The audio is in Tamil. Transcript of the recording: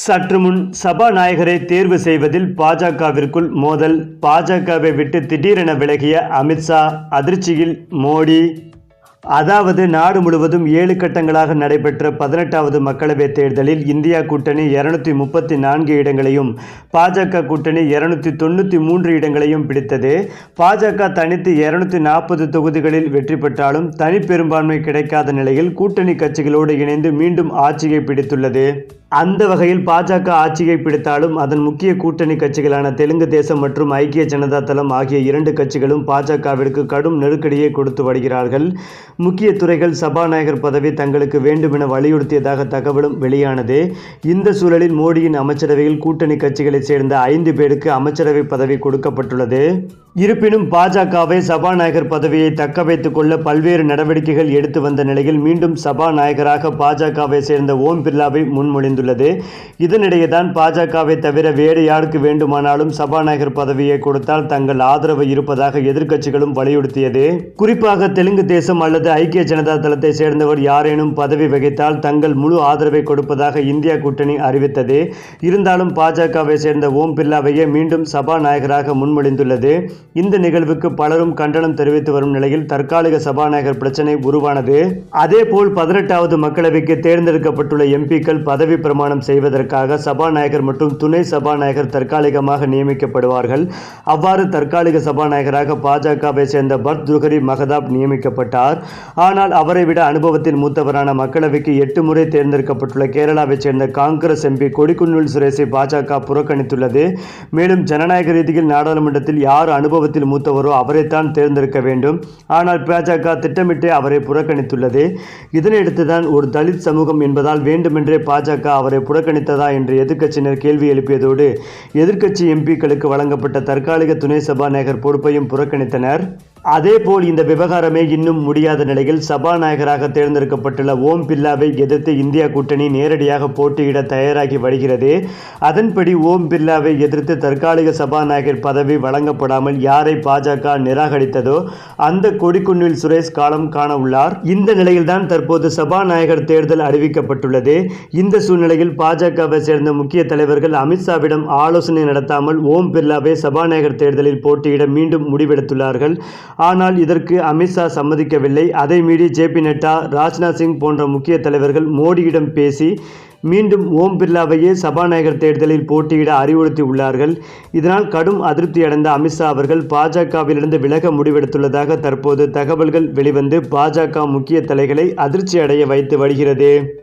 சற்று முன் சபாநாயகரை தேர்வு செய்வதில் பாஜகவிற்குள் மோதல். பாஜகவை விட்டு திடீரென விலகிய அமித்ஷா அதிர்ச்சியில் மோடி. அதாவது நாடு முழுவதும் ஏழு கட்டங்களாக நடைபெற்ற பதினெட்டாவது மக்களவைத் தேர்தலில் இந்தியா கூட்டணி இருநூத்தி முப்பத்தி நான்கு இடங்களையும் பாஜக கூட்டணி இருநூத்தி தொண்ணூற்றி மூன்று இடங்களையும் பிடித்தது. பாஜக தனித்து இருநூத்தி நாற்பது தொகுதிகளில் வெற்றி பெற்றாலும் தனி பெரும்பான்மை கிடைக்காத நிலையில் கூட்டணி கட்சிகளோடு இணைந்து மீண்டும் ஆட்சியை பிடித்துள்ளது. அந்த வகையில் பாஜக ஆட்சியை பிடித்தாலும் அதன் முக்கிய கூட்டணி கட்சிகளான தெலுங்கு தேசம் மற்றும் ஐக்கிய ஜனதா தளம் ஆகிய இரண்டு கட்சிகளும் பாஜகவிற்கு கடும் நெருக்கடியை கொடுத்து வருகிறார்கள். முக்கிய துறைகள் சபாநாயகர் பதவி தங்களுக்கு வேண்டுமென வலியுறுத்தியதாக தகவலும் வெளியானது. இந்த சூழலில் மோடியின் அமைச்சரவையில் கூட்டணி கட்சிகளைச் சேர்ந்த ஐந்து பேருக்கு அமைச்சரவை பதவி கொடுக்கப்பட்டுள்ளது. இருப்பினும் பாஜகவை சபாநாயகர் பதவியை தக்க வைத்துக் கொள்ள பல்வேறு நடவடிக்கைகள் எடுத்து வந்த நிலையில் மீண்டும் சபாநாயகராக பாஜகவை சேர்ந்த ஓம் பிர்லாவை முன்மொழிந்துள்ளது. இதனிடையே தான் பாஜகவை தவிர வேறு யாருக்கு வேண்டுமானாலும் சபாநாயகர் பதவியை கொடுத்தால் தங்கள் ஆதரவு இருப்பதாக எதிர்க்கட்சிகளும் வலியுறுத்தியது. குறிப்பாக தெலுங்கு தேசம் அல்லது ஐக்கிய ஜனதா தளத்தை சேர்ந்தவர் யாரேனும் பதவி வகித்தால் தங்கள் முழு ஆதரவை கொடுப்பதாக இந்தியா கூட்டணி அறிவித்தது. இருந்தாலும் பாஜகவை சேர்ந்த ஓம் பிர்லாவையே மீண்டும் சபாநாயகராக முன்மொழிந்துள்ளது. இந்த நிகழ்வுக்கு பலரும் கண்டனம் தெரிவித்து வரும் நிலையில் தற்காலிக சபாநாயகர் பிரச்சனை உருவானது. அதேபோல் பதினெட்டாவது மக்களவைக்கு தேர்ந்தெடுக்கப்பட்டுள்ள எம்பிக்கள் பதவி பிரமாணம் செய்வதற்காக சபாநாயகர் மற்றும் துணை சபாநாயகர் தற்காலிகமாக நியமிக்கப்படுவார்கள். அவ்வாறு தற்காலிக சபாநாயகராக பாஜகவை சேர்ந்த பர்த் துகரி மகதாப் நியமிக்கப்பட்டார். ஆனால் அவரை விட அனுபவத்தில் மூத்தவரான மக்களவைக்கு எட்டு முறை தேர்ந்தெடுக்கப்பட்டுள்ள கேரளாவைச் சேர்ந்த காங்கிரஸ் எம்பி கொடிக்குன்னுல் சுரேஷை பாஜக புறக்கணித்துள்ளது. மேலும் ஜனநாயக ரீதியில் நாடாளுமன்றத்தில் யார் அனுபவத்தில் மூத்தவரோ அவரைத்தான் தேர்ந்தெடுக்க வேண்டும். ஆனால் பாஜக திட்டமிட்டே அவரை புறக்கணித்துள்ளது. இதனையடுத்து தான் ஒரு தலித் சமூகம் என்பதால் வேண்டுமென்றே பாஜக அவரை புறக்கணித்ததா என்று எதிர்க்கட்சியினர் கேள்வி எழுப்பியதோடு எதிர்க்கட்சி எம்பிக்களுக்கு வழங்கப்பட்ட தற்காலிக துணை சபாநாயகர் பொறுப்பையும் புறக்கணித்தனர். அதேபோல் இந்த விவகாரமே இன்னும் முடியாத நிலையில் சபாநாயகராக தேர்ந்தெடுக்கப்பட்டுள்ள ஓம் பிர்லாவை எதிர்த்து இந்தியா கூட்டணி நேரடியாக போட்டியிட தயாராகி வருகிறது. அதன்படி ஓம் பிர்லாவை எதிர்த்து தற்காலிக சபாநாயகர் பதவி வழங்கப்படாமல் யாரை பாஜக நிராகரித்ததோ அந்த கொடிக்குன்னில் சுரேஷ் காலம் காண உள்ளார் இந்த நிலையில்தான் தற்போது சபாநாயகர் தேர்தல் அறிவிக்கப்பட்டுள்ளது. இந்த சூழ்நிலையில் பாஜகவை சேர்ந்த முக்கிய தலைவர்கள் அமித்ஷாவிடம் ஆலோசனை நடத்தாமல் ஓம் பிர்லாவை சபாநாயகர் தேர்தலில் போட்டியிட மீண்டும் முடிவெடுத்துள்ளார்கள். ஆனால் இதற்கு அமித்ஷா சம்மதிக்கவில்லை. அதை மீறி ஜே பி நட்டா ராஜ்நாத் சிங் போன்ற முக்கிய தலைவர்கள் மோடியிடம் பேசி மீண்டும் ஓம் பிர்லாவையே சபாநாயகர் தேர்தலில் போட்டியிட அறிவுறுத்தி உள்ளார்கள். இதனால் கடும் அதிருப்தியடைந்த அமித்ஷா அவர்கள் பாஜகவிலிருந்து விலக முடிவெடுத்துள்ளதாக தற்போது தகவல்கள் வெளிவந்து பாஜக முக்கிய தலைகளை அதிர்ச்சி அடைய வைத்து வருகிறது.